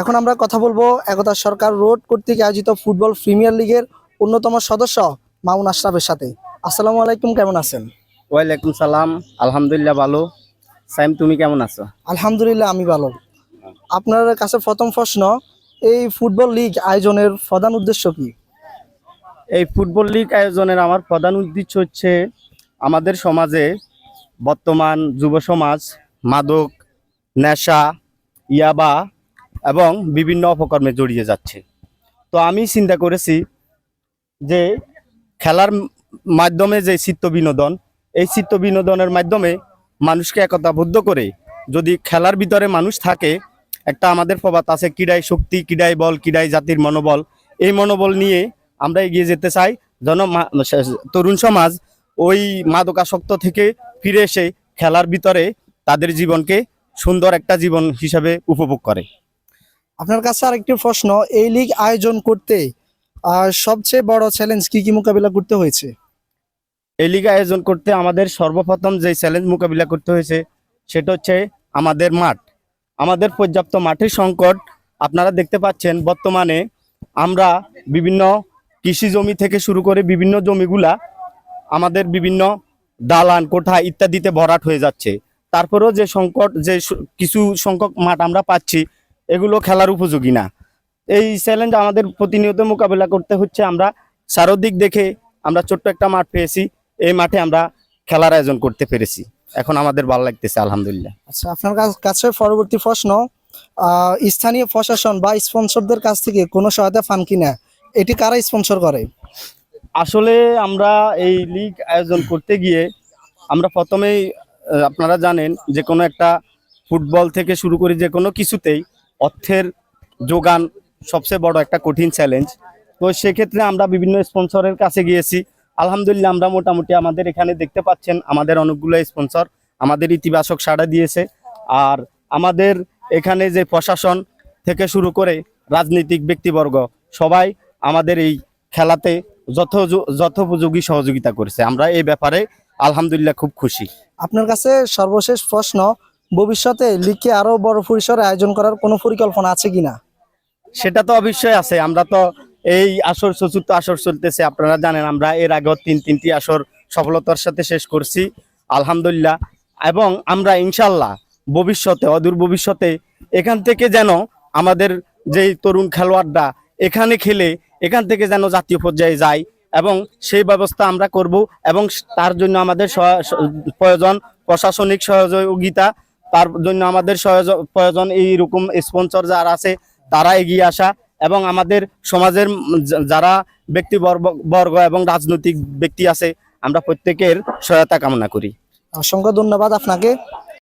এখন আমরা কথা বলব একতা সরকার রোড কর্তৃক আয়োজিত ফুটবল প্রিমিয়ার লিগের অন্যতম সদস্য মামুন আশরাফের সাথে। আসসালামু আলাইকুম কেমন আছেন? ওয়ালাইকুম সালাম আলহামদুলিল্লাহ ভালো। সাইম তুমি কেমন আছো? আলহামদুলিল্লাহ আমি ভালো। আপনার কাছে প্রথম প্রশ্ন এই ফুটবল লিগ আয়োজনের প্রধান উদ্দেশ্য কি? এই ফুটবল লিগ আয়োজনের আমার প্রধান উদ্দেশ্য হচ্ছে আমাদের সমাজে বর্তমান যুব সমাজ মাদক নেশা ইয়াবা এবং বিভিন্ন অপকর্মে জড়িয়ে যাচ্ছে। তো আমি চিন্তা করেছি যে খেলার মাধ্যমে যে চিত্ত বিনোদন, এই চিত্ত বিনোদনের মাধ্যমে মানুষকে একতাবদ্ধ করে যদি খেলার ভিতরে মানুষ থাকে, একটা আমাদের প্রবাদ আছে, ক্রীড়ায় শক্তি, ক্রীড়ায় বল, ক্রীড়ায় জাতির মনোবল, এই মনোবল নিয়ে আমরা এগিয়ে যেতে চাই যেন তরুণ সমাজ ওই মাদকাসক্ত থেকে ফিরে এসে খেলার ভিতরে তাদের জীবনকে সুন্দর একটা জীবন হিসাবে উপভোগ করে। আপনার কাছে আরেকটি প্রশ্ন, এই লিগ আয়োজন করতে সবচেয়ে বড় চ্যালেঞ্জ কি কি মোকাবিলা করতে হয়েছে? এই লিগ আয়োজন করতে আমাদের সর্বপ্রথম যে চ্যালেঞ্জ মোকাবিলা করতে হয়েছে, সেটা হচ্ছে আমাদের মাঠ। আমাদের পর্যাপ্ত মাঠের সংকট, আপনারা দেখতে পাচ্ছেন বর্তমানে আমরা বিভিন্ন কৃষি জমি থেকে শুরু করে বিভিন্ন জমিগুলা আমাদের বিভিন্ন দালান, কোঠা ইত্যাদিতে ভরাট হয়ে যাচ্ছে। তারপরেও যে সংকট, যে কিছু সংখ্যক মাঠ আমরা পাচ্ছি এগুলো খেলার উপযোগী না। এই চ্যালেঞ্জ আমাদের প্রতিনিয়ত মোকাবিলা করতে হচ্ছে। আমরা চারদিক দেখে আমরা ছোট্ট একটা মাঠ পেয়েছি। এই মাঠে আমরা খেলার আয়োজন করতে পেরেছি। এখন আমাদের ভালো লাগতেছে আলহামদুলিল্লাহ। আচ্ছা আপনার কাছ- কাছে পরবর্তী প্রশ্ন স্থানীয় প্রশাসন বা স্পন্সরদের কাছ থেকে কোনো সহায়তা পান কিনা? এটি কারা স্পন্সর করে? আসলে আমরা এই লিগ আয়োজন করতে গিয়ে আমরা প্রথমেই আপনারা জানেন যে কোনো একটা ফুটবল থেকে শুরু করে যে কোনো কিছুতেই অর্থের যোগান সবচেয়ে বড় একটা কঠিন চ্যালেঞ্জ তো সেক্ষেত্রে আমরা বিভিন্ন স্পন্সরের কাছে গিয়েছি। আলহামদুলিল্লাহ, আমরা মোটামুটি আমাদের এখানে দেখতে পাচ্ছেন, আমাদের অনেকগুলো স্পন্সর আমাদের ইতিবাচক সাড়া দিয়েছে। আর আমাদের এখানে যে প্রশাসন থেকে শুরু করে রাজনৈতিক ব্যক্তিবর্গ, সবাই আমাদের এই খেলাতে যথ যথোপযোগী সহযোগিতা করেছে। আমরা এই ব্যাপারে আলহামদুলিল্লাহ খুব খুশি। আপনার কাছে সর্বশেষ প্রশ্ন ভবিষ্যতে লিগকে আরও বড় পরিসরে আয়োজন করার কোনো পরিকল্পনা আছে কিনা? সেটা তো অবশ্যই আছে। আমরা তো এই আসর চতুর্থ আসর চলতেছে, আপনারা জানেন আমরা এর আগেও তিন তিনটি আসর সফলতার সাথে শেষ করছি, আলহামদুলিল্লাহ। এবং আমরা ইনশাল্লাহ ভবিষ্যতে, অদূর ভবিষ্যতে এখান থেকে যেন আমাদের যেই তরুণ খেলোয়াড়রা এখানে খেলে এখান থেকে যেন জাতীয় পর্যায়ে যায় এবং সেই ব্যবস্থা আমরা করব এবং তার জন্য আমাদের প্রয়োজন প্রশাসনিক সহযোগিতা তার জন্য আমাদের প্রয়োজন এইরকম স্পন্সর যারা আছে, তারা এগিয়ে আসা এবং আমাদের সমাজের যারা ব্যক্তি বর্গ এবং রাজনৈতিক ব্যক্তি আছে, আমরা প্রত্যেকের সহায়তা কামনা করি। অসংখ্য ধন্যবাদ আপনাকে।